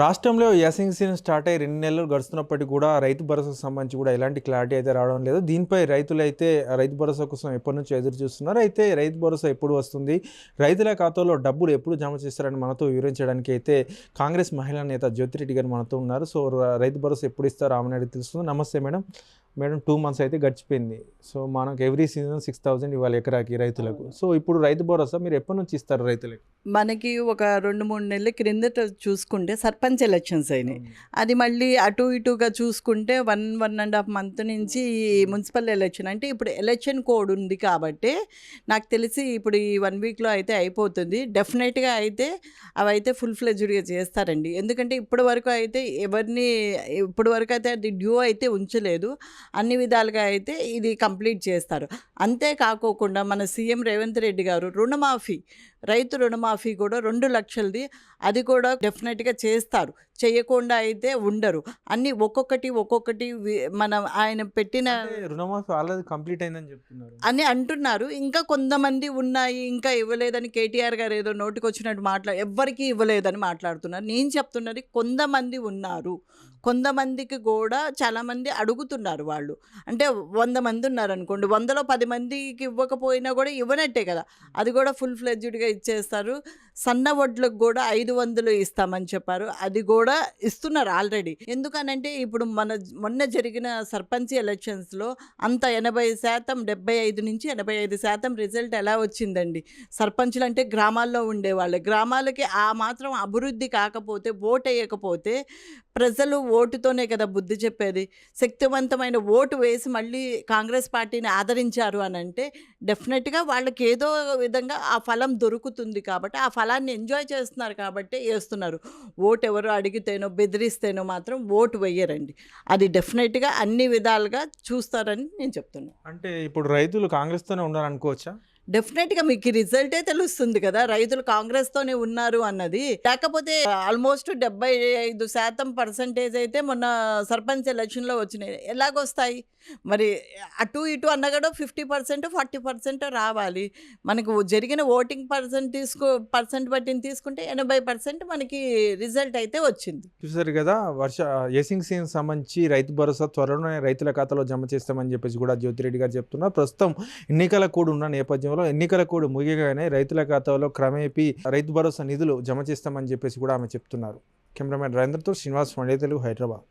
రాష్ట్రంలో యాసింగ్ season start అయ్యి రెండు నెలలు గడుస్తున్నప్పటికీ కూడా రైతు భరోసాకు సంబంధించి కూడా ఎలాంటి క్లారిటీ అయితే రావడం లేదు. దీనిపై రైతులు అయితే రైతు భరోసా కోసం ఎప్పటి నుంచో ఎదురు చూస్తున్నారు. అయితే రైతు భరోసా ఎప్పుడు వస్తుంది? రైతుల ఖాతాలో డబ్బులు ఎప్పుడు జమ చేస్తారని మనతో వివరించడానికి అయితే కాంగ్రెస్ మహిళా నేత జ్యోతిరెడ్డి గారు మనతో ఉన్నారు. సో రైతు భరోసా ఎప్పుడు ఇస్తారో ఆమె తెలుస్తుంది నమస్తే మేడం. మేడం టూ మంత్స్ అయితే గడిచిపోయింది. సో మనకు ఎవ్రీ సీజన్ సిక్స్ థౌసండ్ ఇవ్వాలి ఎకరాకి రైతులకు. సో ఇప్పుడు రైతు భరోసా మీరు ఎప్పటి నుంచి ఇస్తారు రైతులకు? మనకి ఒక రెండు మూడు నెలల క్రిందట చూసుకుంటే సర్పంచ్ ఎలక్షన్స్ అయినాయి. అది మళ్ళీ అటు ఇటుగా చూసుకుంటే one one and half month నుంచి ఈ మున్సిపల్ ఎలక్షన్. అంటే ఇప్పుడు ఎలక్షన్ కోడ్ ఉంది కాబట్టి నాకు తెలిసి ఇప్పుడు ఈ వన్ వీక్లో అయితే అయిపోతుంది. డెఫినెట్గా అయితే అవి అయితే ఫుల్ ఫ్లెజ్డ్గా చేస్తారండి. ఎందుకంటే ఇప్పటి వరకు అయితే ఎవరిని ఇప్పటి వరకు అయితే అది డ్యూ అయితే ఉంచలేదు. అన్ని విధాలుగా అయితే ఇది కంప్లీట్ చేస్తారు. అంతేకాకోకుండా మన సీఎం రేవంత్ రెడ్డి గారు రుణమాఫీ రైతు రుణమాఫీ కూడా రెండు లక్షలది అది కూడా డెఫినెట్గా చేస్తారు. చేయకుండా అయితే ఉండరు. అన్నీ ఒక్కొక్కటి ఒక్కొక్కటి మనం ఆయన పెట్టిన రుణమాఫీ ఆల్రెడీ కంప్లీట్ అయిందని చెప్తున్నారు. అని అంటున్నారు. ఇంకా కొంతమంది ఉన్నాయి ఇంకా ఇవ్వలేదని కేటీఆర్ గారు ఏదో నోటికి వచ్చినట్టు మాట్లా ఎవ్వరికీ ఇవ్వలేదని మాట్లాడుతున్నారు. నేను చెప్తున్నది కొంతమంది ఉన్నారు. కొంతమందికి కూడా చాలామంది అడుగుతున్నారు వాళ్ళు. అంటే వంద మంది ఉన్నారు అనుకోండి వందలో పది మందికి ఇవ్వకపోయినా కూడా ఇవ్వనట్టే కదా. అది కూడా ఫుల్ ఫ్లెడ్జ్డ్గా ఇచ్చేస్తారు. సన్న వడ్లకు కూడా ఐదు వందలు ఇస్తామని చెప్పారు. అది కూడా ఇస్తున్నారు ఆల్రెడీ. ఎందుకనంటే ఇప్పుడు మన మొన్న జరిగిన సర్పంచ్ ఎలక్షన్స్లో అంత ఎనభై శాతం డెబ్బై ఐదు నుంచి ఎనభై ఐదు శాతం రిజల్ట్ ఎలా వచ్చిందండి? సర్పంచులు అంటే గ్రామాల్లో ఉండేవాళ్ళు. గ్రామాలకి ఆ మాత్రం అభివృద్ధి కాకపోతే ఓటు వేయకపోతే ప్రజలు ఓటుతోనే కదా బుద్ధి చెప్పేది. శక్తివంతమైన ఓటు వేసి మళ్ళీ కాంగ్రెస్ పార్టీని ఆదరించారు అని అంటే డెఫినెట్గా వాళ్ళకి ఏదో విధంగా ఆ ఫలం దొరుకుతుంది కాబట్టి ఆ ఫలాన్ని ఎంజాయ్ చేస్తున్నారు కాబట్టి వేస్తున్నారు ఓటు ఎవరు అడిగితేనో బెదిరిస్తేనో మాత్రం ఓటు వేయరండి అది డెఫినెట్గా అన్ని విధాలుగా చూస్తారని నేను చెప్తున్నాను అంటే ఇప్పుడు రైతులు కాంగ్రెస్తోనే ఉండాలనుకోవచ్చా డెఫినెట్గా మీకు రిజల్టే తెలుస్తుంది కదా. రైతులు కాంగ్రెస్తోనే ఉన్నారు అన్నది. లేకపోతే ఆల్మోస్ట్ డెబ్బై ఐదు శాతం పర్సంటేజ్ అయితే మొన్న సర్పంచ్ ఎలక్షన్లో వచ్చినాయి. ఎలాగొస్తాయి? మరి అటు ఇటు అన్నగడో ఫిఫ్టీ పర్సెంట్ ఫార్టీ పర్సెంట్ రావాలి. మనకు జరిగిన ఓటింగ్ పర్సెంట్ తీసుకో పర్సెంట్ బట్టి తీసుకుంటే ఎనభై పర్సెంట్ మనకి రిజల్ట్ అయితే వచ్చింది. చూసారు కదా వర్ష ఏసింగ్ సీన్ సంబంధించి రైతు భరోసా త్వరలోనే రైతుల ఖాతాలో జమ చేస్తామని చెప్పేసి కూడా జ్యోతిరెడ్డి గారు చెప్తున్నారు. ప్రస్తుతం ఎన్నికల కూడా ఉన్న నేపథ్యంలో ఎన్నికల కోడ్ ముగియగానే రైతుల ఖాతాలో క్రమేపీ రైతు భరోసా నిధులు జమ చేస్తామని చెప్పేసి కూడా ఆమె చెప్తున్నారు. కెమెరామెన్ రవీంద్రతో శ్రీనివాస్ వండే తెలుగు హైదరాబాద్.